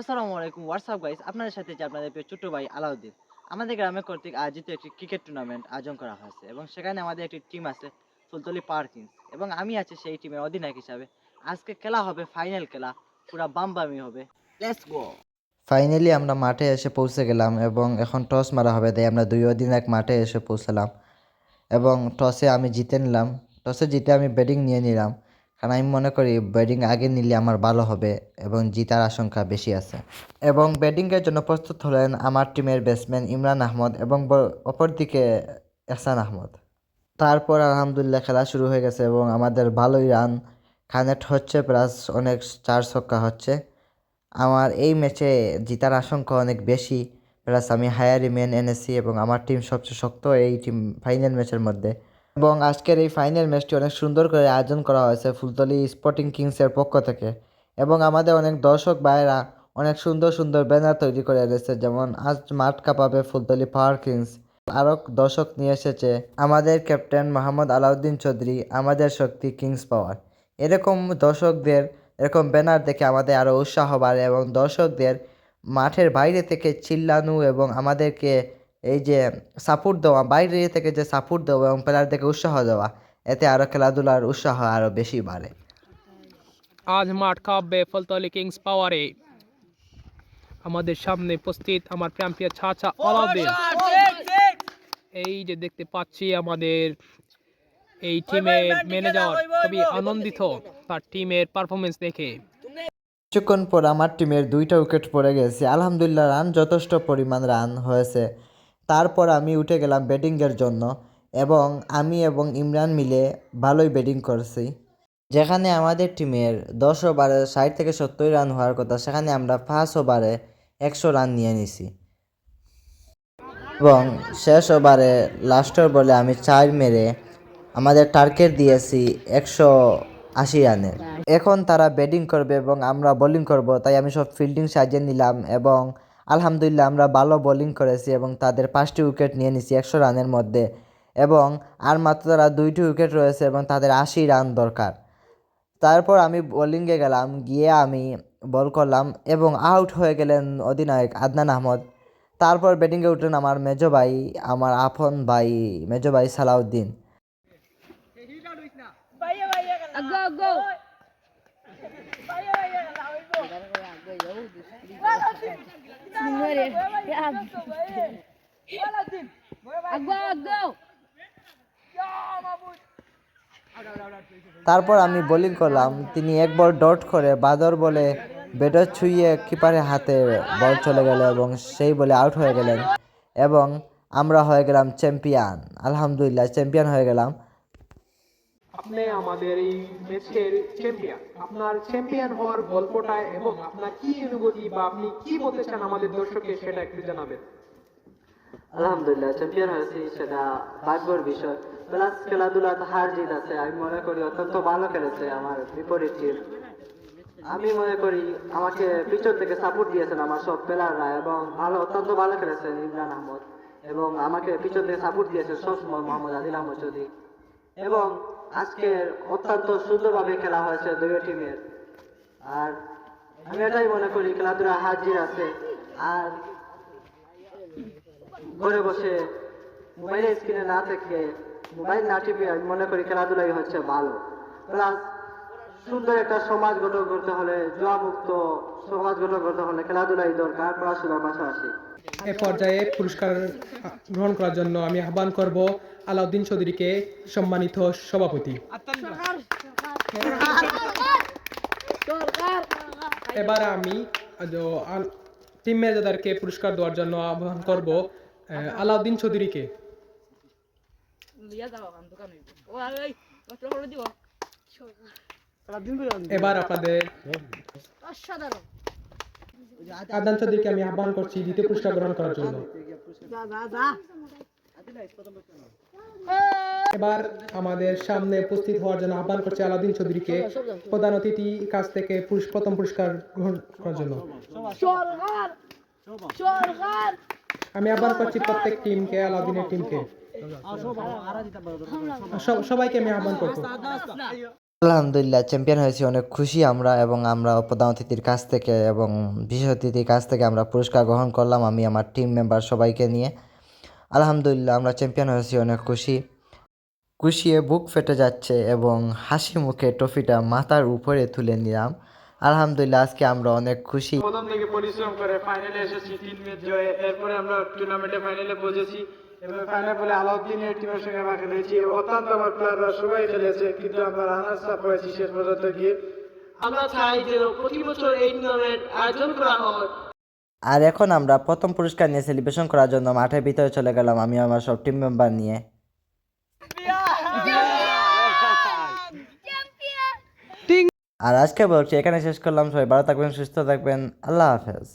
আসসালামু আলাইকুম WhatsApp guys আপনাদের সাথে যে আপনাদের প্রিয় ছোট্ট ভাই আলাউদ্দিন, আমাদের গ্রামে কর্তৃক আয়োজিত একটি ক্রিকেট টুর্নামেন্ট আয়োজন করা হয়েছে এবং সেখানে আমাদের একটি টিম আছে ফুলতলি পাওয়ার এবং আমি আছি সেই টিমের অধিনায়ক হিসাবে। আজকে খেলা হবে ফাইনাল খেলা, পুরা বামবামি হবে। লেটস গো ফাইনালি আমরা মাঠে এসে পৌঁছে গেলাম এবং এখন টস মারা হবে, তাই আমরা দুই অধিনায়ক মাঠে এসে পৌঁছালাম। এবং টসে আমি জিতে নিলাম টসে জিতে আমি ব্যাটিং নিয়ে নিলাম। কারণ আমি মনে করি ব্যাটিং আগে নিলে আমার ভালো হবে এবং জিতার আশঙ্কা বেশি আছে। এবং ব্যাটিংয়ের জন্য প্রস্তুত হলেন আমার টিমের ব্যাটসম্যান ইমরান আহমদ এবং অপরদিকে এহসান আহমদ। তারপর আলহামদুলিল্লাহ খেলা শুরু হয়ে গেছে এবং আমাদের ভালোই রান কানেক্ট হচ্ছে, প্লাস অনেক চার ছক্কা হচ্ছে। আমার এই ম্যাচে জিতার আশঙ্কা অনেক বেশি, প্লাস আমি হায়ারি ম্যান এনেছি এবং আমার টিম সবচেয়ে শক্ত এই টিম ফাইনাল ম্যাচের মধ্যে। এবং আজকের এই ফাইনাল ম্যাচটি অনেক সুন্দর করে আয়োজন করা হয়েছে ফুলতলি স্পোর্টিং কিংসের পক্ষ থেকে। এবং আমাদের অনেক দর্শক ভাইয়েরা অনেক সুন্দর সুন্দর ব্যানার তৈরি করে এনেছে, যেমন আজ মাঠ কাঁপাবে ফুলতলি পাওয়ার কিংস আরও দর্শক নিয়ে এসেছে, আমাদের ক্যাপ্টেন মোহাম্মদ আলাউদ্দিন চৌধুরী, আমাদের শক্তি কিংস পাওয়ার এরকম দর্শকদের, এরকম ব্যানার দেখে আমাদের আরও উৎসাহ বাড়ে এবং দর্শকদের মাঠের বাইরে থেকে চিল্লানো এবং আমাদেরকে এই যে সাপোর্ট দেওয়া বাইরে থেকে যে সাপোর্ট দেওয়া এবং প্লেয়ারদেরকে উৎসাহ দেওয়া এতে আরও খেলাধুলার উৎসাহ আরও বেশি বাড়ে। আজ মাঠ কাঁপবে ফলতলি কিংস পাওয়ারে। আমাদের সামনে উপস্থিত আমার প্রান্তীয় ছাচা আলাউদ্দিন এই যে দেখতে পাচ্ছি আমাদের এই টিমের ম্যানেজার খুবই আনন্দিত তার টিমের পারফরমেন্স দেখে। কিছুক্ষণ পর আমার টিমের দুইটা উইকেট পড়ে গেছে। আলহামদুলিল্লাহ রান যথেষ্ট পরিমাণ রান হয়েছে। তারপর আমি উঠে গেলাম ব্যাটিংয়ের জন্য এবং আমি এবং ইমরান মিলে ভালোই ব্যাটিং করছি। যেখানে আমাদের টিমের দশ ওভারে ষাট থেকে সত্তর রান হওয়ার কথা, সেখানে আমরা পাঁচ ওভারে একশো রান নিয়ে নিছি। এবং শেষ ওভারে লাস্টের বলে আমি চার মেরে আমাদের টার্গেট দিয়েছি একশো আশি রানের। এখন তারা ব্যাটিং করবে এবং আমরা বোলিং করব, তাই আমি সব ফিল্ডিং সাজিয়ে নিলাম এবং আলহামদুলিল্লাহ আমরা ভালো বোলিং করেছি এবং তাদের পাঁচটি উইকেট নিয়ে নিছি একশো রানের মধ্যে। এবং আর মাত্র তারা দুইটি উইকেট রয়েছে এবং তাদের আশি রান দরকার। তারপর আমি বোলিংয়ে গেলাম গিয়ে আমি বল করলাম এবং আউট হয়ে গেলেন অধিনায়ক আদনান আহমদ। তারপর ব্যাটিংয়ে উঠলেন আমার মেজো ভাই আমার আপন ভাই মেজো ভাই সালাউদ্দিন. তারপর আমি বোলিং করলাম। তিনি এক বল ডট করে বাদর বলে ব্যাটার ছুঁয়ে কিপারের হাতে বল চলে গেল এবং সেই বলে আউট হয়ে গেলেন। এবং আমরা হয়ে গেলাম চ্যাম্পিয়ন আলহামদুলিল্লাহ চ্যাম্পিয়ন হয়ে গেলাম। আপনি আমাদের এই ম্যাচের চ্যাম্পিয়ন আপনার চ্যাম্পিয়ন হওয়ার গল্পটা এবং আপনার কি অনুভূতি বা আপনি কি বলতে চান আমাদের দর্শককে সেটা একটু জানাবেন। আলহামদুলিল্লাহ চ্যাম্পিয়ন হয়েছি সেটা ভাগ্যর বিষয়। প্লাস খেলাধুলাতে হার জিত আছে, আমি মনে করি অত্যন্ত ভালো খেলেছে আমার বিপরীত টিম আমি মনে করি আমাকে পিছন থেকে সাপোর্ট দিয়েছেন আমার সব প্লেয়াররা এবং ভালো, অত্যন্ত ভালো খেলেছেন ইমরান আহমদ। এবং আমাকে পিছন থেকে সাপোর্ট দিয়েছেন সবসময় মোহাম্মদ আদিল আহমদ চৌধুরী। এবং আজকের অত্যন্ত সুন্দরভাবে খেলা হয়েছে দুই টিমের। আর আমি এটাই মনে করি খেলাধুলা হাজির আছে। আর ঘরে বসে মোবাইলের স্ক্রিনে না থেকে মোবাইল না টিপে আমি মনে করি খেলাধুলাই হচ্ছে ভালো। প্লাস সুন্দর একটা সমাজ গঠন করতে হলে জুয়া মুক্ত সমাজ গঠন করতে হলে খেলাধুলাই দরকার, পড়াশোনার পাশাপাশি। এ পর্যায়ে পুরস্কার গ্রহণ করার জন্য আমি আহ্বান করব আলাউদ্দিন চৌধুরীকে সম্মানিত সভাপতি। এবার আমি টিম ম্যানেজারকে পুরস্কার দেওয়ার জন্য আহ্বান করব আলাউদ্দিন চৌধুরীকে। এবার আপনাদের অসাধারণ। আদান চৌধুরীকে আমি আহ্বান করছি দ্বিতীয় পুরস্কার গ্রহণ করার জন্য। এবার আমাদের সামনে উপস্থিত হওয়ার জন্য আহ্বান করছি আলাউদ্দিন চৌধুরীকে, প্রধান অতিথি কাছ থেকে প্রথম পুরস্কার গ্রহণ করার জন্য। আমি আহ্বান করছি প্রত্যেক টিমকে, আলাউদ্দিনের টিমকে। সব- সবাইকে আমি আহ্বান করব। আলহামদুলিল্লাহ চ্যাম্পিয়ন হয়েছি, অনেক খুশি আমরা এবং আমরা প্রধান অতিথির কাছ থেকে এবং বিশেষ অতিথির কাছ থেকে আমরা পুরস্কার গ্রহণ করলাম, আমি, আমার টিম মেম্বার সবাইকে নিয়ে। আলহামদুলিল্লাহ, আমরা চ্যাম্পিয়ন হয়েছি, অনেক খুশি। খুশিয়ে বুক ফেটে যাচ্ছে এবং হাসি মুখে ট্রফিটা মাথার উপরে তুলে নিলাম। আলহামদুলিল্লাহ, আজকে আমরা অনেক খুশি। প্রথম থেকে পরিশ্রম করে ফাইনালে এসেছি, তিন ম্যাচ জয়ে, এরপরে আমরা টুর্নামেন্টে ফাইনালে পৌঁছেছি। এবং ফাইনাল বলে আলাউদ্দিনের টিমের সঙ্গে আমরা খেলেছি অত্যন্ত আমার প্লেয়াররা সবাই খেলেছে কিন্তু আমরা রানার্স আপ হয়েছি শেষ পর্যন্ত গিয়ে। আমরা চাই যে প্রতি বছর এই টুর্নামেন্ট আয়োজন করা হয়। আর এখন আমরা প্রথম পুরস্কার নিয়ে সেলিব্রেশন করার জন্য মাঠের ভিতরে চলে গেলাম আমি আমার সব টিম মেম্বার নিয়ে। আর আজকে বলছি এখানে শেষ করলাম সবাই ভালো থাকবেন সুস্থ থাকবেন আল্লাহ হাফেজ।